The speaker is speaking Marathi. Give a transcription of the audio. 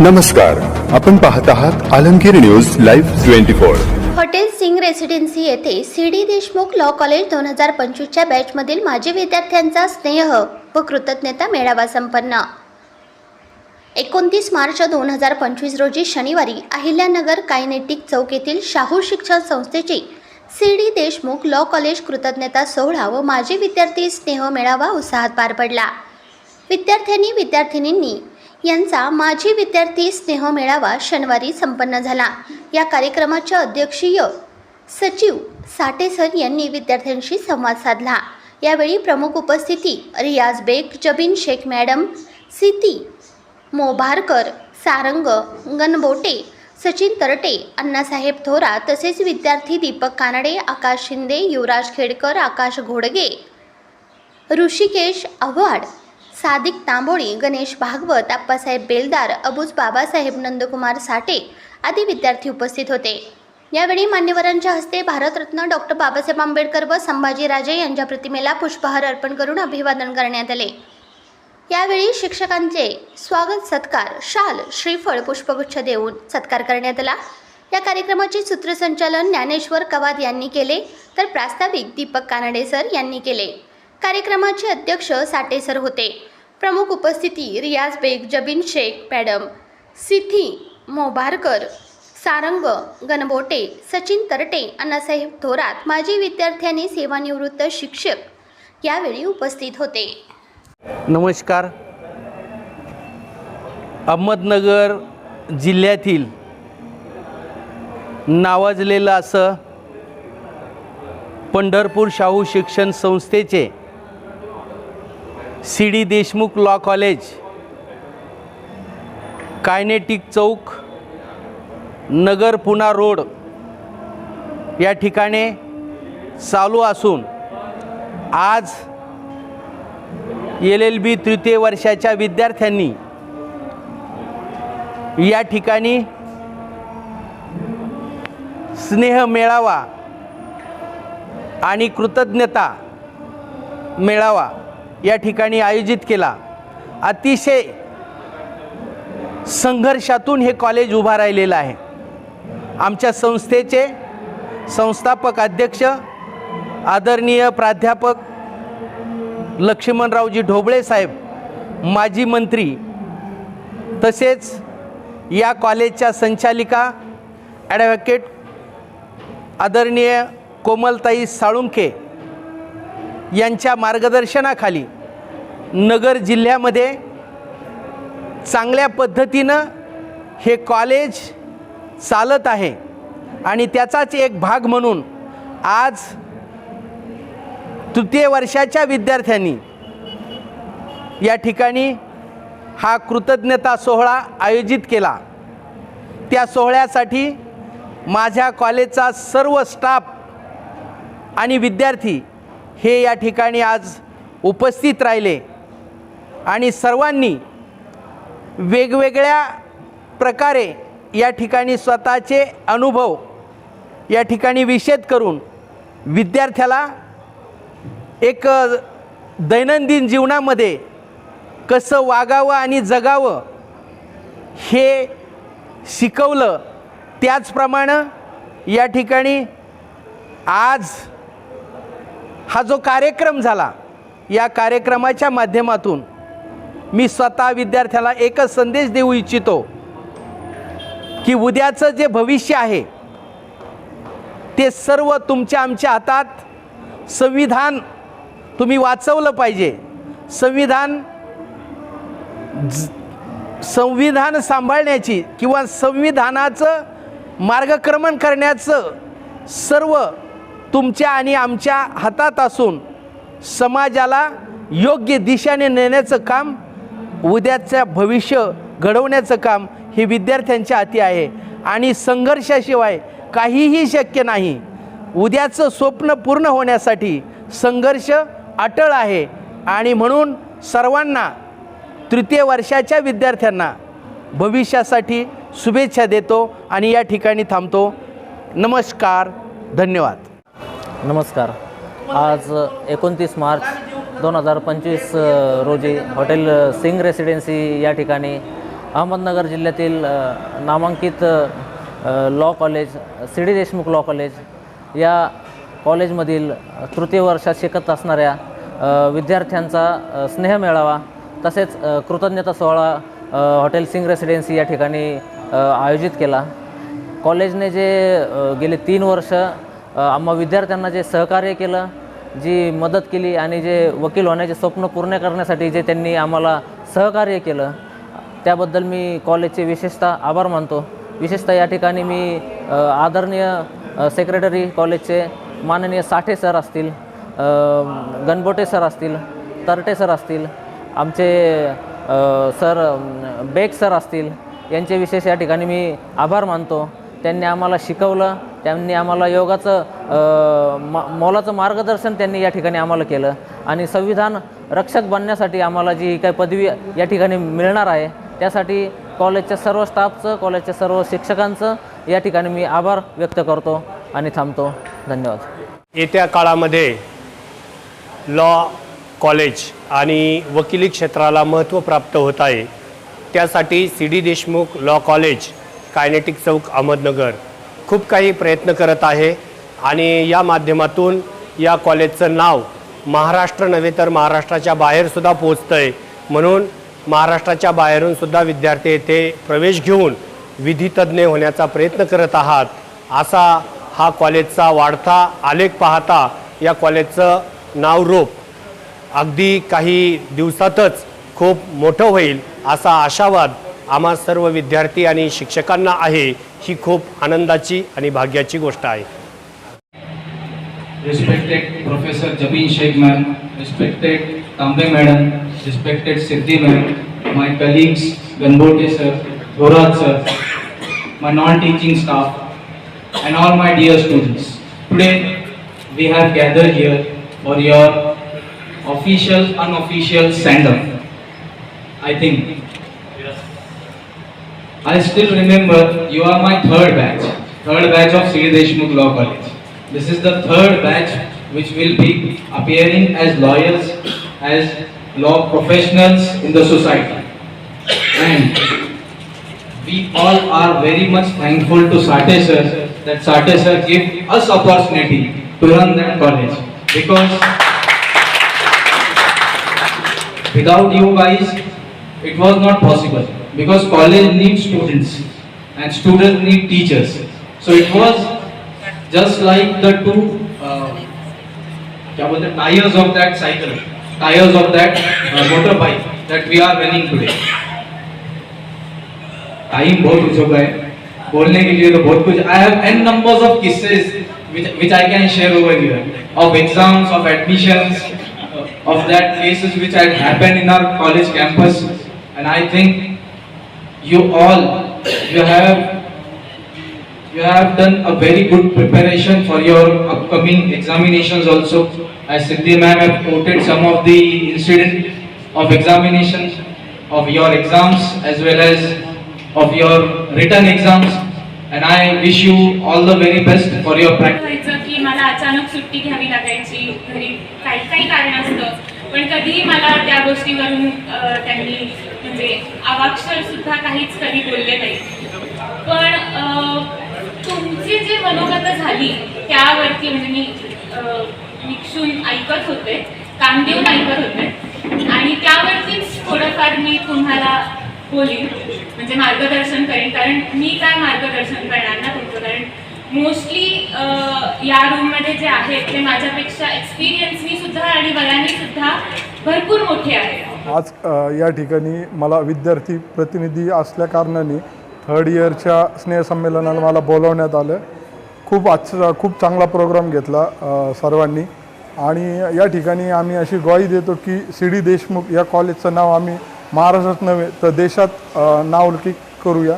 नमस्कार आपण पाहत आहात Alamgir news live twenty four. Hotel Singh residency येथे C D Deshmukh law college दोन हजार पंचवीसच्या बॅचमधील माजी विद्यार्थ्यांचा स्नेह व कृतज्ञता मेळावा संपन्न. एकोणतीस मार्च दोन हजार पंचवीस रोजी शनिवारी अहिल्यानगर कायनेटिक चौक येथील शाहू शिक्षण संस्थेची C D Deshmukh law college कृतज्ञता सोहळा व माजी विद्यार्थी स्नेह मेळावा उत्साहात पार पडला. विद्यार्थ्यांनी विद्यार्थिनींनी यांचा माजी विद्यार्थी स्नेह मेळावा शनिवारी संपन्न झाला. या कार्यक्रमाच्या अध्यक्षीय सचिव साठे सर यांनी विद्यार्थ्यांशी संवाद साधला. यावेळी प्रमुख उपस्थिती रियाज बेग जबीन शेख मॅडम सिती मोभारकर सारंग गणबोटे सचिन तरटे अण्णासाहेब थोरा तसेच विद्यार्थी दीपक कानडे आकाश शिंदे युवराज खेडकर आकाश घोडगे ऋषिकेश आव्हाड सादिक तांबोळी गणेश भागवत आप्पासाहेब बेलदार अबूज बाबासाहेब नंदकुमार साठे आदी विद्यार्थी उपस्थित होते. यावेळी मान्यवरांच्या हस्ते भारतरत्न डॉक्टर बाबासाहेब आंबेडकर व संभाजीराजे यांच्या प्रतिमेला पुष्पहार अर्पण करून अभिवादन करण्यात आले. यावेळी शिक्षकांचे स्वागत सत्कार शाल श्रीफळ पुष्पगुच्छ देऊन सत्कार करण्यात आला. या कार्यक्रमाचे सूत्रसंचालन ज्ञानेश्वर कवाद यांनी केले तर प्रास्ताविक दीपक कानडे सर यांनी केले. कार्यक्रमाचे अध्यक्ष साटेसर होते. प्रमुख उपस्थिती रियाज बेग जबीन शेख मॅडम सिथी मोभारकर सारंग गणबोटे सचिन तरटे अण्णासाहेब थोरात माजी विद्यार्थ्यांनी सेवानिवृत्त शिक्षक यावेळी उपस्थित होते. नमस्कार. अहमदनगर जिल्ह्यातील नावाजलेलं असं पंढरपूर शाहू शिक्षण संस्थेचे C D Deshmukh law college kinetic चौक नगर पुणा रोड या ठिकाणी चालू असून आज एल एल बी तृतीय वर्षाच्या विद्यार्थ्यांनी या ठिकाणी स्नेह मेळावा आणि कृतज्ञता मेळावा या ठिकाणी आयोजित केला. अतिशय संघर्षातून हे कॉलेज उभा राहिलेलं आहे. आमच्या संस्थेचे संस्थापक अध्यक्ष आदरणीय प्राध्यापक लक्ष्मणरावजी ढोबळे साहेब माजी मंत्री तसेच या कॉलेजच्या संचालिका ॲडव्होकेट आदरणीय कोमलताई साळुंखे यांच्या मार्गदर्शनाखाली नगर जिल्ह्यामध्ये चांगल्या पद्धतीनं हे कॉलेज चालत आहे. आणि त्याचाच एक भाग म्हणून आज तृतीय वर्षाच्या विद्यार्थ्यांनी या ठिकाणी हा कृतज्ञता सोहळा आयोजित केला. त्या सोहळ्यासाठी माझ्या कॉलेजचा सर्व स्टाफ आणि विद्यार्थी हे या ठिकाणी आज उपस्थित राहिले. आणि सर्वांनी वेगवेगळ्या प्रकारे या ठिकाणी स्वतःचे अनुभव या ठिकाणी विषद करून विद्यार्थ्याला एक दैनंदिन जीवनामध्ये कसं वागावं आणि जगावं हे शिकवलं त्याचप्रमाणे या ठिकाणी आज हा जो कार्यक्रम झाला या कार्यक्रमाच्या माध्यमातून मी स्वतः विद्यार्थ्याला एकच संदेश देऊ इच्छितो की उद्याचं जे भविष्य आहे ते सर्व तुमच्या आमच्या हातात संविधान तुम्ही वाचवलं पाहिजे. संविधान ज- संविधान सांभाळण्याची किंवा संविधानाचं मार्गक्रमण करण्याचं सर्व तुमच्या आणि आमच्या हातात असून समाजाला योग्य दिशेने नेण्याचं काम उद्याचं भविष्य घडवण्याचं काम हे विद्यार्थ्यांच्या हाती आहे. आणि संघर्षाशिवाय काहीही शक्य नाही. उद्याचं स्वप्न पूर्ण होण्यासाठी संघर्ष अटळ आहे. आणि म्हणून सर्वांना तृतीय वर्षाच्या विद्यार्थ्यांना भविष्यासाठी शुभेच्छा देतो आणि या ठिकाणी थांबतो. नमस्कार धन्यवाद. नमस्कार. आज एकोणतीस मार्च दोन हजार पंचवीस रोजी हॉटेल सिंग रेसिडेन्सी या ठिकाणी अहमदनगर जिल्ह्यातील नामांकित law college C D Deshmukh law college या कॉलेजमधील तृतीय वर्षात शिकत असणाऱ्या विद्यार्थ्यांचा स्नेह मेळावा तसेच कृतज्ञता सोहळा हॉटेल सिंग रेसिडेन्सी या ठिकाणी आयोजित केला. कॉलेजने जे गेले तीन वर्ष आम्हा विद्यार्थ्यांना जे सहकार्य केलं जी मदत केली आणि जे वकील होण्याचे स्वप्न पूर्ण करण्यासाठी जे त्यांनी आम्हाला सहकार्य केलं त्याबद्दल मी कॉलेजचे विशेषतः आभार मानतो. विशेषतः या ठिकाणी मी आदरणीय सेक्रेटरी कॉलेजचे माननीय साठे सर असतील गणबोटे सर असतील तरटे सर असतील आमचे सर बेग सर असतील यांचे विशेष या ठिकाणी मी आभार मानतो. त्यांनी आम्हाला शिकवलं त्यांनी आम्हाला योगाचं म मा मोलाचं मार्गदर्शन त्यांनी या ठिकाणी आम्हाला केलं. आणि संविधान रक्षक बनण्यासाठी आम्हाला जी काही पदवी या ठिकाणी मिळणार आहे त्यासाठी कॉलेजच्या सर्व स्टाफचं कॉलेजच्या सर्व शिक्षकांचं या ठिकाणी मी आभार व्यक्त करतो आणि थांबतो. धन्यवाद. येत्या काळामध्ये लॉ कॉलेज आणि वकिली क्षेत्राला महत्त्व प्राप्त होत आहे. त्यासाठी C D Deshmukh law college kinetic चौक अहमदनगर. खूप काही प्रयत्न करत आहे आणि या माध्यमातून या कॉलेजचं नाव महाराष्ट्र नव्हे तर महाराष्ट्राच्या बाहेरसुद्धा पोचतं आहे म्हणून महाराष्ट्राच्या बाहेरूनसुद्धा विद्यार्थी येथे प्रवेश घेऊन विधितज्ञ होण्याचा प्रयत्न करत आहात. असा हा कॉलेजचा वाढता आलेख पाहता या कॉलेजचं नावरूप अगदी काही दिवसातच खूप मोठं होईल असा आशावाद आम्हा सर्व विद्यार्थी आणि शिक्षकांना आहे ही खूप आनंदाची आणि भाग्याची गोष्ट आहे. Respected professor Jabeen Shaikh ma'am respected Tambe madam respected Siddhi ma'am my colleagues Ganbote sir Goraj sir my non teaching staff and all my dear students today we have gather here for your official unofficial send off I think I still remember you are my third batch, third batch of C. Deshmukh Law College. This is the third batch which will be appearing as lawyers, as law professionals in the society. And we all are very much thankful to Sate sir that Sate sir gave us opportunity to run that college because without you guys it was not possible because college needs students and students need teachers so it was just like the two uh, क्या बोलते हैं, tires of that cycle tires of that uh, motorbike that we are running today time बहुत हो चुका है बोलने के लिए तो बहुत कुछ I have an numbers of किस्सेस which which I can share over here of exams of admissions uh, of that cases which had happened in our college campus and I think you all you have you have done a very good preparation for your upcoming examinations also as Siddhi ma'am have quoted some of the incident of examinations of your exams as well as of your written exams and I wish you all the very best for your practice. व्हायचं की मला अचानक सुट्टी घ्यावी लागायची घरी काही काही कारण असतं पण कधीही मला त्या गोष्टीवरून त्यांनी म्हणजे अवाक्षर सुद्धा काहीच कधी बोलले नाही. पण तुमची जी मनोगत झाली त्यावरती म्हणजे मी निक्षून ऐकत होते काम देऊन ऐकत होते. आणि त्यावरतीच थोडंफार मी तुम्हाला बोलीन म्हणजे मार्गदर्शन करेन. कारण मी काय मार्गदर्शन करणार ना तुमचं? कारण मोस्टली या रूममध्ये जे आहेत ते माझ्यापेक्षा एक्सपिरियन्सनी सुद्धा आणि वयाने सुद्धा भरपूर मोठे आहेत. आज या ठिकाणी मला विद्यार्थी प्रतिनिधी असल्याकारणाने थर्ड इयरच्या स्नेहसंमेलनाला मला बोलवण्यात आलं. खूप आजचा खूप चांगला प्रोग्राम घेतला सर्वांनी. आणि या ठिकाणी आम्ही अशी ग्वाही देतो की सी डी देशमुख या कॉलेजचं नाव आम्ही महाराष्ट्रात नव्हे तर देशात नावलकी करूया.